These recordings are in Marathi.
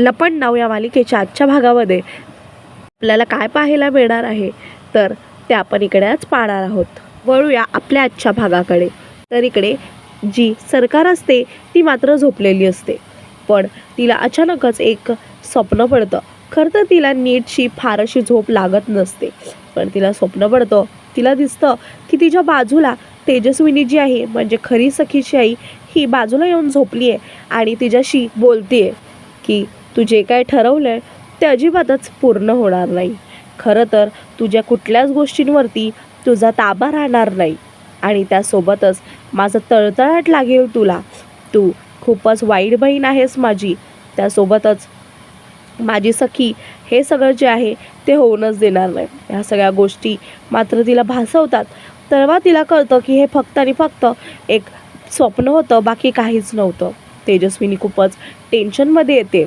लपण नाव या मालिकेच्या आजच्या भागामध्ये. आपल्याला काय पाहायला मिळणार आहे? तर ते आपण इकडे आज पाहणार आहोत. वळूया आपल्या आजच्या भागाकडे. तर इकडे जी सरकार असते ती मात्र झोपलेली असते. पण तिला अचानकच एक स्वप्न पडतं. खरं तर तिला नीटशी फार अशी झोप लागत नसते. पण तिला स्वप्न पडतं. तिला दिसतं की तिच्या बाजूला तेजस्विनी जी आहे म्हणजे खरी सखीची आई ही बाजूला येऊन झोपली आहे आणि तिच्याशी बोलतीये की तू जे काय ठरवलं आहे ते अजिबातच पूर्ण होणार नाही. खरं तर तुझ्या कुठल्याच गोष्टींवरती तुझा ताबा राहणार नाही. आणि त्यासोबतच माझं तळतळाट लागेल तुला. तू खूपच वाईट बहीण आहेस माझी. त्यासोबतच माझी सखी हे सगळं जे आहे ते होऊनच देणार नाही. ह्या सगळ्या गोष्टी मात्र तिला भासवतात. तेव्हा तिला कळतं की हे फक्त आणि फक्त एक स्वप्न होतं बाकी काहीच नव्हतं. तेजस्विनी खूपच टेन्शनमध्ये येते.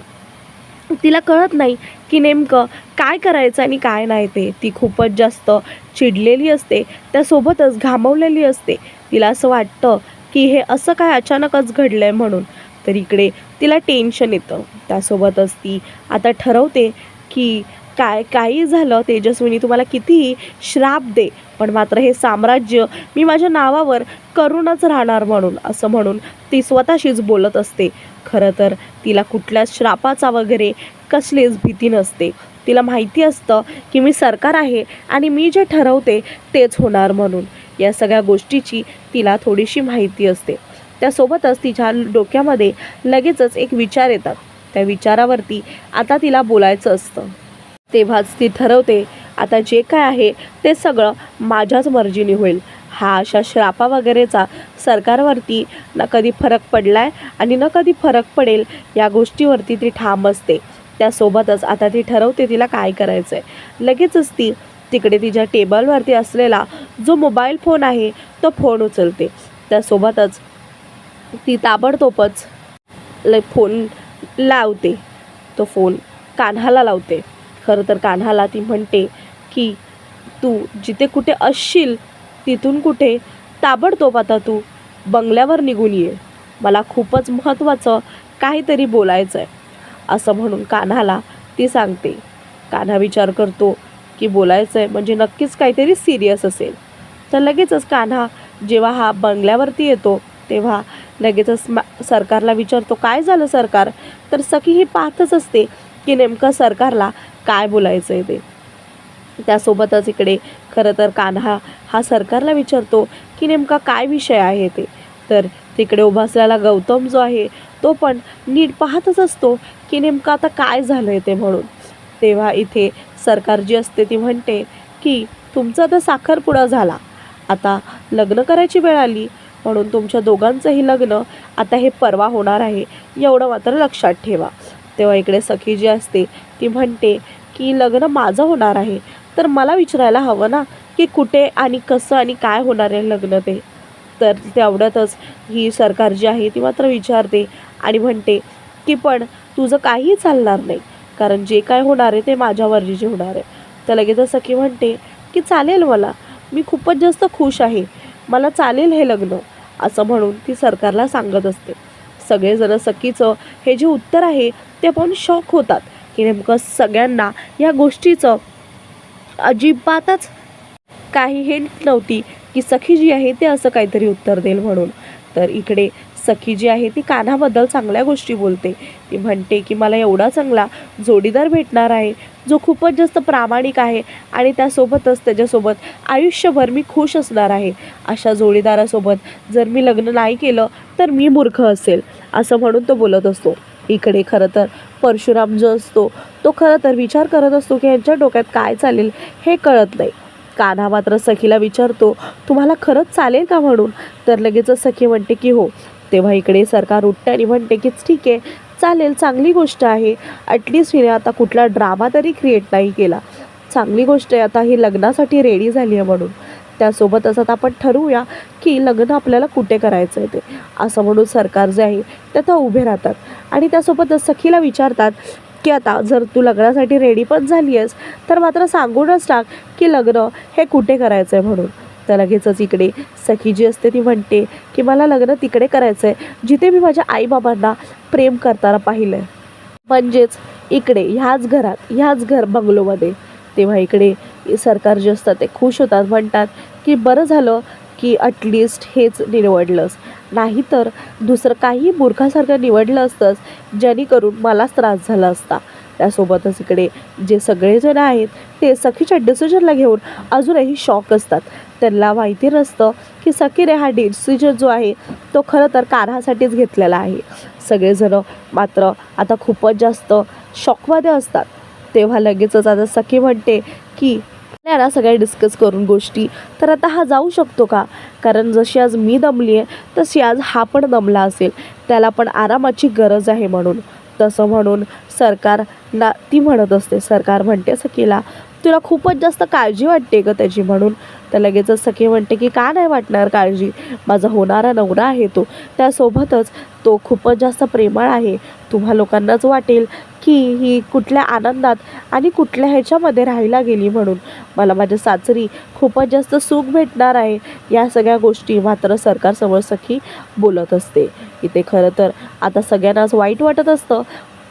तिला कळत नाही की नेमकं काय करायचं आणि काय नाही ते. ती खूपच जास्त चिडलेली असते त्यासोबतच घामवलेली असते. तिला असं वाटतं की हे असं काय अचानकच घडलं आहे म्हणून. तर इकडे तिला टेन्शन येतं. त्यासोबतच ती आता ठरवते की काय काही झालं तेजस्विनी तुम्हाला कितीही श्राप दे पण मात्र हे साम्राज्य मी माझ्या नावावर करूनच राहणार म्हणून असं म्हणून ती स्वतःशीच बोलत असते. खरं तर तिला कुठल्याच श्रापाचा वगैरे कसलीच भीती नसते. तिला माहिती असतं की मी सरकार आहे आणि मी जे ठरवते तेच होणार म्हणून. या सगळ्या गोष्टीची तिला थोडीशी माहिती असते. त्यासोबतच तिच्या डोक्यामध्ये लगेचच एक विचार येतात. त्या विचारावरती आता तिला बोलायचं असतं. तेव्हाच ती ठरवते आता जे काय आहे ते सगळं माझ्याच मर्जीने होईल. हा अशा श्रापा वगैरेचा सरकारवरती न कधी फरक पडलाय आणि न कधी फरक पडेल या गोष्टीवरती ती ठाम असते. त्यासोबतच आता ती ठरवते तिला काय करायचं आहे लगेचच ती तिकडे तिच्या टेबलवरती असलेला जो मोबाईल फोन आहे तो फोन उचलते. त्यासोबतच ती ताबडतोबच फोन लावते. तो फोन कान्हाला लावते. खरं तर कान्हाला ती म्हणते की तू जिथे कुठे असशील तिथून कुठे ताबडतोब आता तू बंगल्यावर निघून ये. मला खूपच महत्त्वाचं काहीतरी बोलायचं आहे असं म्हणून कान्हाला ती सांगते. कान्हा विचार करतो की बोलायचं आहे म्हणजे नक्कीच काहीतरी सिरियस असेल. तर लगेचच कान्हा जेव्हा हा बंगल्यावरती येतो तेव्हा लगेचच मा सरकारला विचारतो काय झालं सरकार? तर सखी ही पाहतच असते की नेमकं सरकारला काय बोलायचं आहे ते? त्यासोबतच इकडे खरं तर कान्हा हा सरकारला विचारतो की नेमका काय विषय आहे ते? तर तिकडे उभा असलेला गौतम जो आहे तो पण नीट पाहतच असतो की नेमकं आता काय झालं आहे ते म्हणून. तेव्हा इथे सरकार जी असते ती म्हणते की तुमचा आता साखरपुडा झाला. आता लग्न करायची वेळ आली. म्हणून तुमच्या दोघांचंही लग्न आता हे परवा होणार आहे. एवढं मात्र लक्षात ठेवा. तेव्हा इकडे सखी जी असते ती म्हणते की लग्न माझं होणार आहे. तर मला विचारायला हवं ना की कुठे आणि कसं आणि काय होणार आहे लग्न ते? तर तेवढ्यातच ही सरकार जी आहे ती मात्र विचारते आणि म्हणते की पण तुझं काही चालणार नाही. कारण जे काय होणार आहे ते माझ्यावर जे होणार आहे. तर लगेचच सखी म्हणते की चालेल मला. मी खूपच जास्त खुश आहे. मला चालेल हे लग्न. असं म्हणून ती सरकारला सांगत असते. सगळेजण सखीचं हे जे उत्तर आहे ते पाहून शॉक होतात. की नेमकं सगळ्यांना या गोष्टीचं अजिबातच काही हिंट नव्हती की सखी जी आहे ते असं काहीतरी उत्तर देईल म्हणून. तर इकडे सखी जी आहे ती कान्हाबद्दल चांगल्या गोष्टी बोलते. ती म्हणते की मला एवढा चांगला जोडीदार भेटणार आहे जो खूपच जास्त प्रामाणिक आहे आणि त्यासोबतच त्याच्यासोबत आयुष्यभर मी खुश असणार आहे. अशा जोडीदारासोबत जर मी लग्न नाही केलं तर मी मूर्ख असेल असं म्हणून तो बोलत असतो. इकडे खरं तर परशुराम जो असतो तो खरं तर विचार करत असतो की यांच्या डोक्यात काय चालेल हे कळत नाही. कान्हा मात्र सखीला विचारतो तुम्हाला खरंच चालेल का म्हणून? तर लगेचच सखी म्हणते की हो. तेव्हा इकडे सरकार उठ्याने आणि म्हणते की ठीक आहे चालेल चांगली गोष्ट आहे. ॲटलिस्ट हिने आता कुठला ड्रामा तरी क्रिएट नाही केला. चांगली गोष्ट आहे आता ही लग्नासाठी रेडी झाली आहे म्हणून. त्यासोबतच आता आपण ठरवूया की लग्न आपल्याला कुठे करायचं आहे ते. असं म्हणून सरकार जे आहे ते आता उभे राहतात. आणि त्यासोबतच सखीला विचारतात की आता जर तू लग्नासाठी रेडी पण झाली आहेस तर मात्र सांगूनच टाक की लग्न हे कुठे करायचं आहे म्हणून. तर लगेचच इकडे सखी जी असते ती म्हणते की मला लग्न तिकडे करायचं आहे जिथे मी माझ्या आईबाबांना प्रेम करताना पाहिलं आहे म्हणजेच इकडे ह्याच घरात ह्याच घर बंगलोमध्ये. तेव्हा इकडे सरकार जे असतात ते खुश होतात म्हणतात की बरं झालं की ॲटलिस्ट हेच निवडलंस. नाहीतर दुसरं काही मूर्खासारखं निवडलं असतंस जेणेकरून मलाच त्रास झाला असता. त्यासोबतच इकडे जे सगळेजण आहेत ते सखीच्या डिसिजनला घेऊन अजूनही शॉक असतात. त्यांना माहिती नसतं की सखीने हा डिसिजन जो आहे तो खरं तर कारहासाठीच घेतलेला आहे. सगळेजण मात्र आता खूपच जास्त शॉकमध्ये असतात. तेव्हा लगेचच आता सखी म्हणते की नाही सगळ्या डिस्कस करून गोष्टी तर आता हा जाऊ शकतो का? कारण जशी आज मी दमली आहे तशी आज हा पण दमला असेल. त्याला पण आरामाची गरज आहे म्हणून. तसं म्हणून सरकार ना ती म्हणत असते सरकार म्हणते सखीला तुला खूपच जास्त काळजी वाटते ग त्याची म्हणून. तर लगेचच सखी म्हणते की का नाही वाटणार काळजी? माझा होणारा नवरा आहे तो. त्यासोबतच तो खूपच जास्त प्रेमळ आहे. तुम्हा लोकांनाच वाटेल की ही कुठल्या आनंदात आणि कुठल्या ह्याच्यामध्ये राहायला गेली म्हणून. मला माझ्या सासरी खूपच जास्त सुख भेटणार आहे. या सगळ्या गोष्टी मात्र सरकारसमोर सखी बोलत असते. इथे खरं तर आता सगळ्यांनाच वाईट वाटत असतं.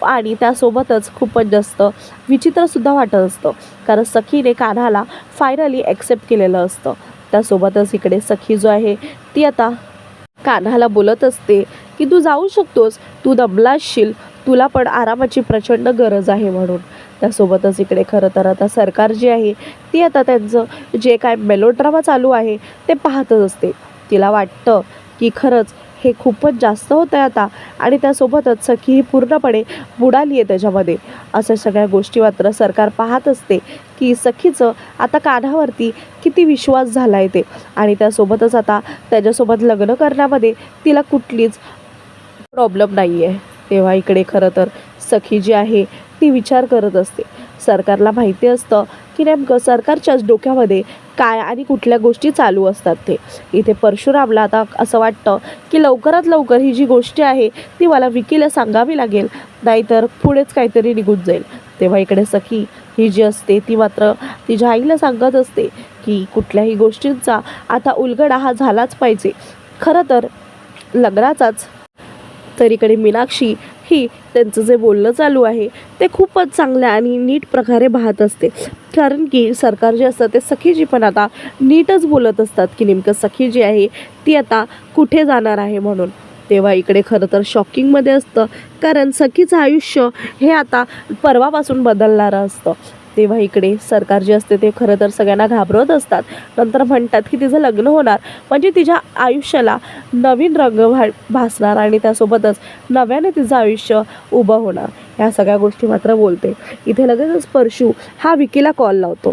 आणि त्यासोबतच खूपच जास्त विचित्रसुद्धा वाटत असतं. कारण सखीने कान्हाला फायनली ॲक्सेप्ट केलेलं असतं. त्यासोबतच इकडे सखी जो आहे ती आता कान्हाला बोलत असते की तू जाऊ शकतोस तू दमला असशील तुला पण आरामाची प्रचंड गरज आहे म्हणून. त्यासोबतच इकडे खरं तर आता सरकार जी आहे ती आता त्यांचं जे काय मेलोड्रामा चालू आहे ते पाहतच असते. तिला वाटतं की खरंच हे खूपच जास्त होतं आहे आता. आणि त्यासोबतच सखी ही पूर्णपणे बुडाली आहे त्याच्यामध्ये. अशा सगळ्या गोष्टी मात्र सरकार पाहत असते की सखीचं आता कानावरती किती विश्वास झाला आहे ते. आणि त्यासोबतच आता त्याच्यासोबत लग्न करण्यामध्ये तिला कुठलीच प्रॉब्लेम नाही आहे तेव्हा इकडे खरं तर सखी जी आहे ती विचार करत असते. सरकारला माहिती असतं की नेमकं सरकारच्याच डोक्यामध्ये काय आणि कुठल्या गोष्टी चालू असतात ते. इथे परशुरामला आता असं वाटतं की लवकरात लवकर ही जी गोष्ट आहे ती मला विकीला सांगावी लागेल. नाहीतर पुढेच काहीतरी निघून जाईल. तेव्हा इकडे सखी ही जी असते ती मात्र तिच्या आईला सांगत असते की कुठल्याही गोष्टींचा आता उलगडा हा झालाच पाहिजे. खरं तर लग्नाचाच. तर इकडे मीनाक्षी ही त्यांचं जे बोलणं चालू आहे ते खूपच चांगल्या आणि नीट प्रकारे पाहत असते. कारण की सरकार जे असतं ते सखीजी पण आता नीटच बोलत असतात की नेमकं सखी जी आहे ती आता कुठे जाणार आहे म्हणून. तेव्हा इकडे खरं तर शॉकिंगमध्ये असतं कारण सखीचं आयुष्य हे आता परवापासून बदलणारं असतं. तेव्हा इकडे सरकार जे असते ते खरं तर सगळ्यांना घाबरवत असतात. नंतर म्हणतात की तिचं लग्न होणार. म्हणजे तिच्या आयुष्याला नवीन रंग भा भासणार आणि त्यासोबतच नव्याने तिचं आयुष्य उभं होणार. ह्या सगळ्या गोष्टी मात्र बोलते. इथे लगेचच परशू हा विकीला कॉल लावतो.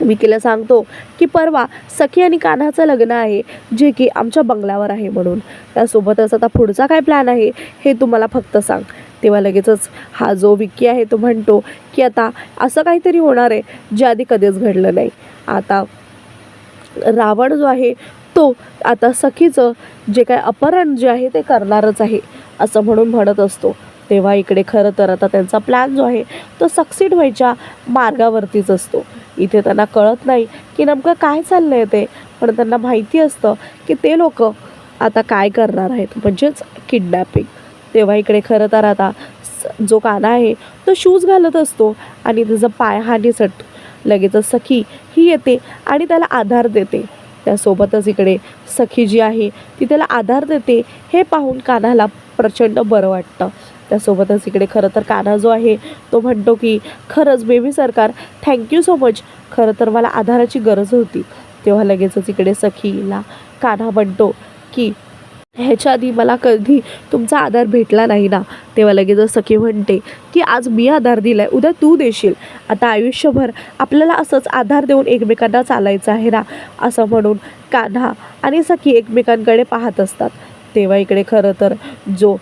विकीला सांगतो की परवा सखी आणि कान्हाचं लग्न आहे जे की आमच्या बंगल्यावर आहे म्हणून. त्यासोबतच आता पुढचा काय प्लॅन आहे हे तुम्हाला फक्त सांग. तेव्हा लगेचच हा जो विकी आहे तो म्हणतो की आता असं काहीतरी होणार आहे जे आधी कधीच घडलं नाही. आता रावण जो आहे तो आता सखीचं जे काय अपहरण जे आहे ते करणारच आहे असं म्हणून म्हणत असतो. तेव्हा इकडे खरं तर आता त्यांचा प्लॅन जो आहे तो सक्सीड व्हायच्या मार्गावरतीच असतो. इथे त्यांना कळत नाही की नेमकं काय चाललं आहे ते पण त्यांना माहिती असतं की ते लोक आता काय करणार आहेत म्हणजेच किडनॅपिंग तेव्हा इकडे खरं तर आता स- जो काना आहे तो शूज घालत असतो आणि त्याचा पाय हा निसटतो. लगेचच सखी ही येते आणि त्याला आधार देते. त्यासोबतच इकडे सखी जी आहे ती त्याला आधार देते. हे पाहून कानाला प्रचंड बरं वाटतं. त्यासोबतच इकडे खरं तर काना जो आहे तो म्हणतो की खरंच बेबी सरकार थँक्यू सो मच खरं तर मला आधाराची गरज होती. तेव्हा लगेचच इकडे सखीला कान्हा म्हणतो की ह्याच्या आधी मला कधी तुमचा आधार भेटला नाही ना? तेव्हा लगेचच सखी म्हणते की आज मी आधार दिला आहे उद्या तू देशील. आता आयुष्यभर आपल्याला असंच आधार देऊन एकमेकांना चालायचं आहे ना? असं म्हणून कान्हा आणि सखी एकमेकांकडे पाहत असतात. तेव्हा इकडे खरं तर जो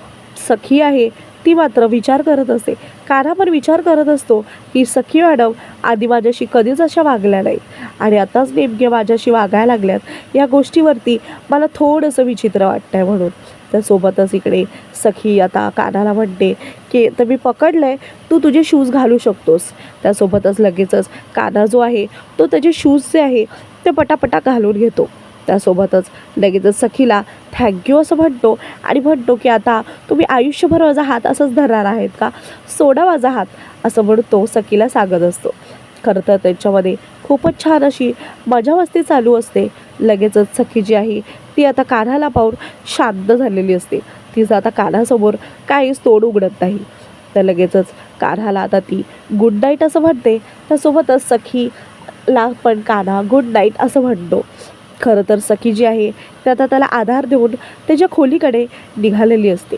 सखी आहे ती मात्र विचार करत असते कान्हा पण विचार करत असतो की सखी मॅडम आधी माझ्याशी कधीच अशा वागल्या नाही आणि आताच नेमके माझ्याशी वागायला लागल्यात. या गोष्टीवरती मला थोडंसं विचित्र वाटतंय म्हणून. त्यासोबतच इकडे सखी आता कानाला म्हणते की तर मी पकडलंय. तू तुझे शूज घालू शकतोस. त्यासोबतच लगेचच काना जो आहे तो त्याचे शूज जे आहे ते पटापटा घालून घेतो. त्यासोबतच लगेचच सखीला थँक्यू असं म्हणतो. आणि म्हणतो की आता तुम्ही आयुष्यभर माझा हात असंच धरणार आहेत का? सोडा माझा हात. असं म्हणून तो सखीला सांगत असतो. खरं तर त्यांच्यामध्ये खूपच छान अशी मजा मस्ती चालू असते. लगेचच सखी जी आहे ती आता कान्हाला पाहून शांत झालेली असते. तिचं आता कान्हासमोर काहीच तोड उघडत नाही. तर लगेचच कान्हाला आता ती गुड नाईट असं म्हणते. त्यासोबतच सखीला पण कान्हा गुड नाईट असं म्हणतो. खरं तर सखी जी आहे ती आता त्याला आधार देऊन त्याच्या खोलीकडे निघालेली असते.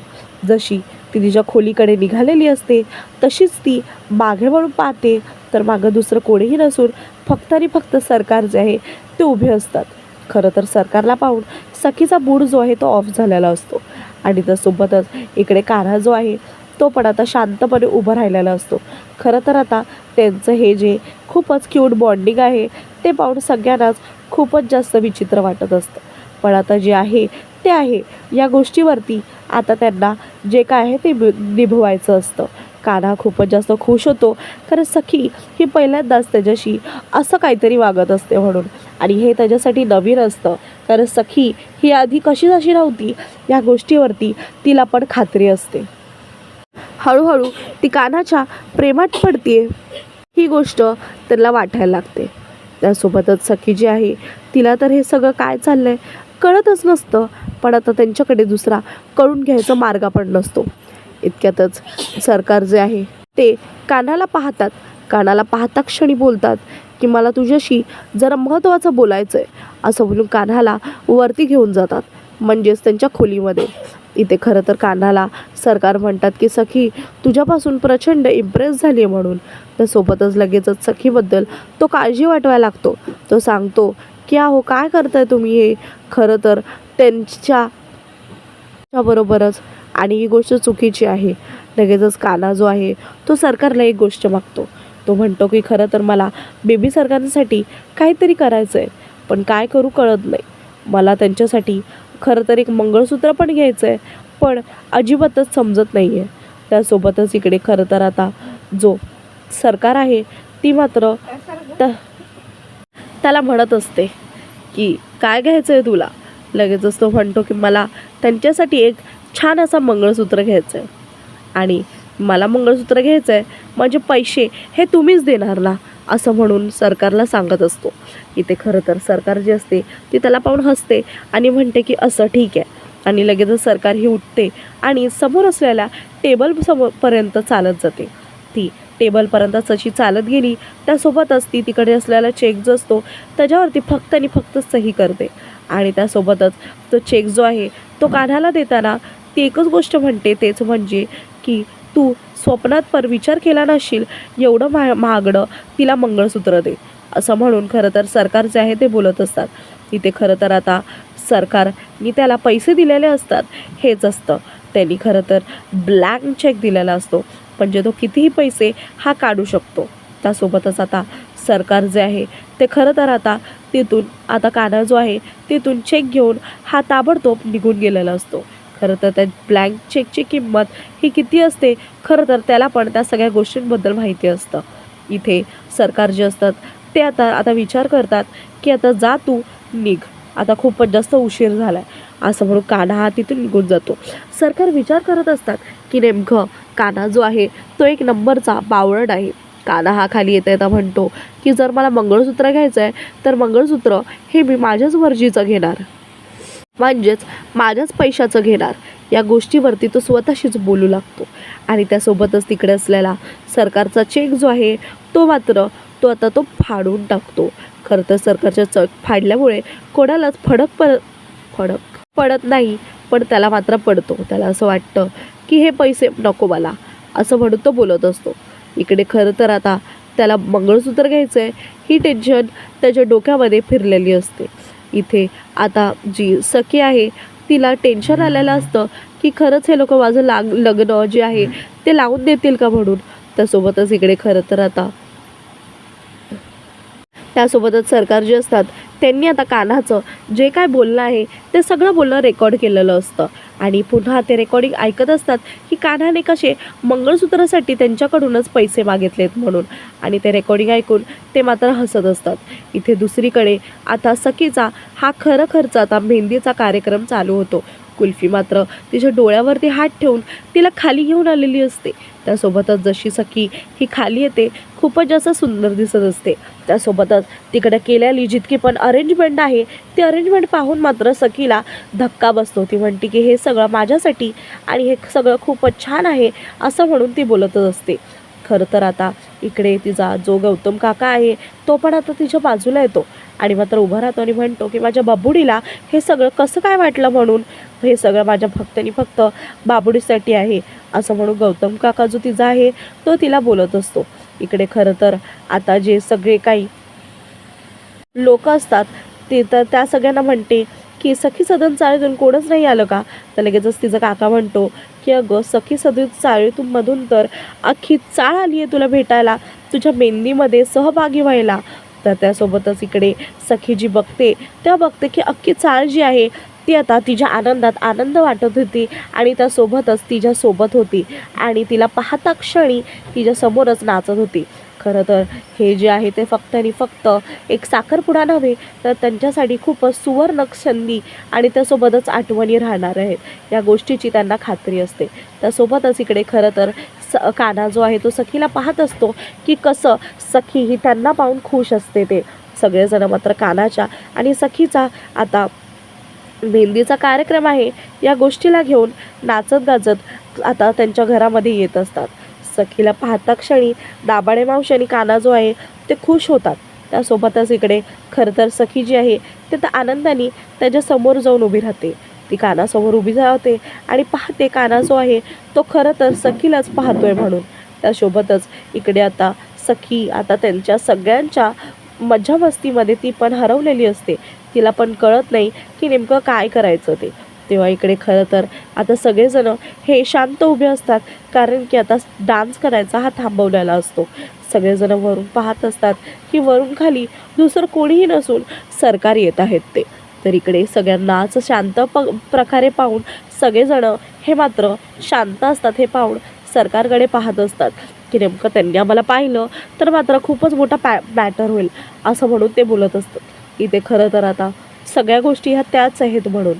जशी ती तिच्या खोलीकडे निघालेली असते तशीच ती मागे वळून पाहते तर मागं दुसरं कोणीही नसून फक्त आणि फक्त सरकार जे आहे ते उभे असतात. खरं तर सरकारला पाहून सखीचा मूड जो आहे तो ऑफ झालेला असतो. आणि त्यासोबतच इकडे कान्हा जो आहे तो पण आता शांतपणे उभं राहिलेला असतो. खरं तर आता त्यांचं हे जे खूपच क्यूट बॉन्डिंग आहे ते पाहून सगळ्यांनाच खूपच जास्त विचित्र वाटत असतं. पण आता जे आहे ते आहे. या गोष्टीवरती आता त्यांना जे काय आहे ते नि- निभवायचं असतं. कान्हा खूपच जास्त खुश होतो. कारण सखी ही पहिल्यांदाच त्याच्याशी असं काहीतरी वागत असते म्हणून. आणि हे त्याच्यासाठी नवीन असतं. कारण सखी ही आधी कशीच अशी नव्हती. या गोष्टीवरती तिला पण खात्री असते. हळूहळू ती कान्हाच्या प्रेमात पडतीये. ही गोष्ट त्याला वाटायला लागते. त्यासोबतच सखी जी आहे तिला तर हे सगळं काय चाललंय कळतच नसतं पण आता त्यांच्याकडे दुसरा कळून घ्यायचा मार्ग पण नसतो. इतक्यातच सरकार जे आहे ते कानाला पाहतात. कानाला पाहता क्षणी बोलतात की मला तुझ्याशी जरा महत्त्वाचं बोलायचं आहे असं बोलून कान्हाला वरती घेऊन जातात म्हणजेच त्यांच्या खोलीमध्ये. इथे खरं तर कान्हाला सरकार म्हणतात की सखी तुझ्यापासून प्रचंड इम्प्रेस झाली आहे म्हणून सोबतच लगेचच सखीबद्दल तो काळजी वाटवायला लागतो. तो सांगतो की अहो काय करताय तुम्ही हे? खरं तर त्यांच्या बरोबरच. आणि ही गोष्ट चुकीची आहे. लगेचच काना जो आहे तो सरकारला एक गोष्ट मागतो. तो म्हणतो की खरं तर मला बेबी सरकारसाठी काहीतरी करायचं आहे पण काय करू कळत नाही. मला त्यांच्यासाठी खरं तर एक मंगळसूत्र पण घ्यायचं आहे पण अजिबातच समजत नाही आहे त्यासोबतच इकडे खरं तर आता जो सरकार आहे ती मात्र त- त्याला म्हणत असते की काय घ्यायचं आहे तुला? लगेचच तो म्हणतो की मला त्यांच्यासाठी एक छान असा मंगळसूत्र घ्यायचं आहे आणि मला मंगळसूत्र घ्यायचं आहे माझे पैसे हे तुम्हीच देणार ना? असं म्हणून सरकारला सांगत असतो. इथे खरं तर सरकार जी असते ती त्याला पाहून हसते आणि म्हणते की असं ठीक आहे. आणि लगेचच सरकार ही उठते आणि समोर असलेल्या टेबल समोरपर्यंत चालत जाते. ती टेबलपर्यंत जशी चालत गेली त्यासोबतच ती तिकडे असलेला चेक जो असतो त्याच्यावरती फक्त आणि फक्त सही करते. आणि त्यासोबतच तो चेक जो आहे तो कान्हाला देताना ती एकच गोष्ट म्हणते तेच म्हणजे की तू स्वप्नात पर विचार केला नसशील एवढं मा महागडं तिला मंगळसूत्र दे. असं म्हणून खरं तर सरकार जे आहे ते बोलत असतात. तिथे खरं तर आता सरकारनी त्याला पैसे दिलेले असतात. हेच असतं. त्यांनी खरं तर ब्लँक चेक दिलेला असतो. म्हणजे तो कितीही पैसे हा काढू शकतो. त्यासोबतच आता सरकार जे आहे ते खरं तर आता तिथून आता काना जो आहे तिथून चेक घेऊन हा ताबडतोब निघून गेलेला असतो. खरं तर त्या ब्लँक चेकची किंमत ही किती असते? खरं तर त्याला पण त्या सगळ्या गोष्टींबद्दल माहिती असतं. इथे सरकार जे असतात ते आता आता विचार करतात की आता जा तू निघ. आता खूपच जास्त उशीर झाला आहे असं म्हणून कान्हा हा तिथून निघून जातो. सरकार विचार करत असतात की नेमकं कान्हा जो आहे तो एक नंबरचा बावळट आहे. कान्हा हा खाली येता येता म्हणतो की जर मला मंगळसूत्र घ्यायचं आहे तर मंगळसूत्र हे मी माझ्याच मर्जीचं घेणार. म्हणजेच माझ्याच पैशाचं घेणार. या गोष्टीवरती तो स्वतःशीच बोलू लागतो. आणि त्यासोबतच तिकडे असलेला सरकारचा चेक जो आहे तो मात्र तो आता तो फाडून टाकतो. खरं तर सरकारच्या चक फाडल्यामुळे कोणालाच फडक पड फडक पडत नाही पण त्याला मात्र पडतो. त्याला असं वाटतं की हे पैसे नको मला असं म्हणून तो बोलत असतो. इकडे खरं तर आता त्याला मंगळसूत्र घ्यायचं आहे ही टेन्शन त्याच्या डोक्यामध्ये फिरलेली असते. इथे आता जी सखी आहे तिला टेन्शन आलेलं असतं की खरंच हे लोक माझं लाग लग्न जे आहे ते लावून देतील का म्हणून? त्यासोबतच इकडे खरं तर आता त्यासोबतच सरकार जे असतात त्यांनी आता कान्हाचं जे काय बोलणं आहे ते सगळं बोलणं रेकॉर्ड केलेलं असतं. आणि पुन्हा ते रेकॉर्डिंग ऐकत असतात की कान्हाने कसे मंगळसूत्रासाठी त्यांच्याकडूनच पैसे मागितलेत म्हणून. आणि ते रेकॉर्डिंग ऐकून ते मात्र हसत असतात. इथे दुसरीकडे आता सखीचा हा खरं खर्च आता मेहंदीचा कार्यक्रम चालू होतो. कुल्फी मात्र तिच्या डोळ्यावरती हात ठेवून तिला खाली घेऊन आलेली असते. त्यासोबतच जशी सखी ही खाली येते खूपच जास्त सुंदर दिसत असते. त्यासोबतच तिकडे केलेली जितकी पण अरेंजमेंट आहे ती अरेंजमेंट पाहून मात्र सखीला धक्का बसतो. ती म्हणते की हे सगळं माझ्यासाठी आणि हे सगळं खूपच छान आहे असं म्हणून ती बोलतच असते. खरं तर आता इकडे तिचा जो गौतम काका आहे तो पण आता तिच्या बाजूला येतो. आणि मात्र उभा राहतो आणि म्हणतो की माझ्या बाबुडीला हे सगळं कसं काय वाटलं म्हणून? हे सगळं माझ्या भक्तानी फक्त बाबुडीसाठी आहे असं म्हणून गौतम काका जो तिचा आहे तो तिला बोलत असतो. इकडे खरं तर आता जे सगळे काही लोक असतात ते तर त्या सगळ्यांना म्हणते की सखी सदन चाळीतून कोणच नाही आलं का? तर लगेचच तिचा काका म्हणतो की अगं सखी सदन चाळीतून मधून तर अख्खी चाळ आली आहे तुला भेटायला. तुझ्या मेहंदीमध्ये सहभागी व्हायला. तर त्यासोबतच इकडे सखी जी बघते तेव्हा बघते की अख्खी चाळ जी आहे ती आता तिच्या आनंदात आनंद वाटत होती आणि त्यासोबतच तिच्यासोबत होती. आणि तिला पाहता क्षणी तिच्यासमोरच नाचत होती. खरं तर हे जे आहे ते फक्त आणि फक्त एक साखरपुडा नव्हे तर त्यांच्यासाठी खूपच सुवर्ण संधी आणि त्यासोबतच आठवणी राहणार आहेत. या गोष्टीची त्यांना खात्री असते. त्यासोबतच इकडे खरं तर स काना जो आहे तो सखीला पाहत असतो की कसं सखी ही त्यांना पाहून खुश असते ते. सगळेजण मात्र कानाच्या आणि सखीचा आता मेहंदीचा कार्यक्रम आहे या गोष्टीला घेऊन नाचत गाजत आता त्यांच्या घरामध्ये येत असतात. सखीला पाहता क्षणी दाबाडे मावशी आणि काना जो आहे ते खुश होतात. त्यासोबतच इकडे खरं तर सखी जी आहे ते तर आनंदाने त्याच्यासमोर जाऊन उभी राहते. ती कानासमोर उभी राहते आणि पाहते काना जो आहे तो खरं तर सखीलाच पाहतोय म्हणून. त्यासोबतच इकडे आता सखी आता त्यांच्या सगळ्यांच्या मज्जामस्तीमध्ये ती पण हरवलेली असते. तिला पण कळत नाही की नेमकं काय करायचं ते. तेव्हा इकडे खरं तर आता सगळेजण हे शांत उभे असतात. कारण की आता डान्स करायचा हा थांबवलेला असतो. सगळेजण वरून पाहत असतात की वरून खाली दुसरं कोणीही नसून सरकार येत आहेत ते. तर इकडे सगळ्यांना असं शांत प प्रकारे पाहून सगळेजण हे मात्र शांत असतात हे पाहून सरकारकडे पाहत असतात. की नेमकं त्यांनी आम्हाला पाहिलं तर मात्र खूपच मोठा पॅ मॅटर होईल असं म्हणून ते बोलत असतात. इथे खरं तर आता सगळ्या गोष्टी ह्या त्याच आहेत म्हणून.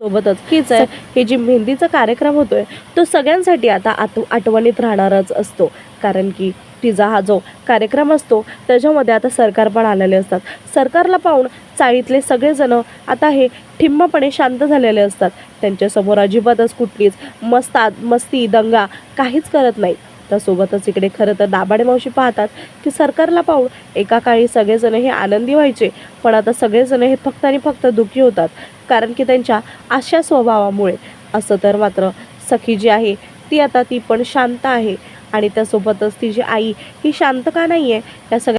सोबतच. हीच आहे हे जी मेहंदीचा कार्यक्रम होतोय तो सगळ्यांसाठी आता आत आठवणीत राहणारच असतो. कारण की तिचा हा जो कार्यक्रम असतो त्याच्यामध्ये आता सरकार पण आलेले असतात. सरकारला पाहून चाळीतले सगळेजण आता हे ठिम्मपणे शांत झालेले असतात. त्यांच्यासमोर अजिबातच कुठलीच मस्तात मस्ती दंगा काहीच करत नाही त्यासोबतच इकडे खरं तर दाभाडे मावशी पाहतात की सरकारला पाहून एका काळी सगळेजण हे आनंदी व्हायचे पण आता सगळेजण हे फक्त आणि फक्त दुःखी होतात. कारण की त्यांच्या अशा स्वभावामुळे असं तर मात्र सखी जी आहे ती आता ती पण शांत आहे. आणि त्यासोबतच तिची आई ही शांत का नाही आहे या सगळ्या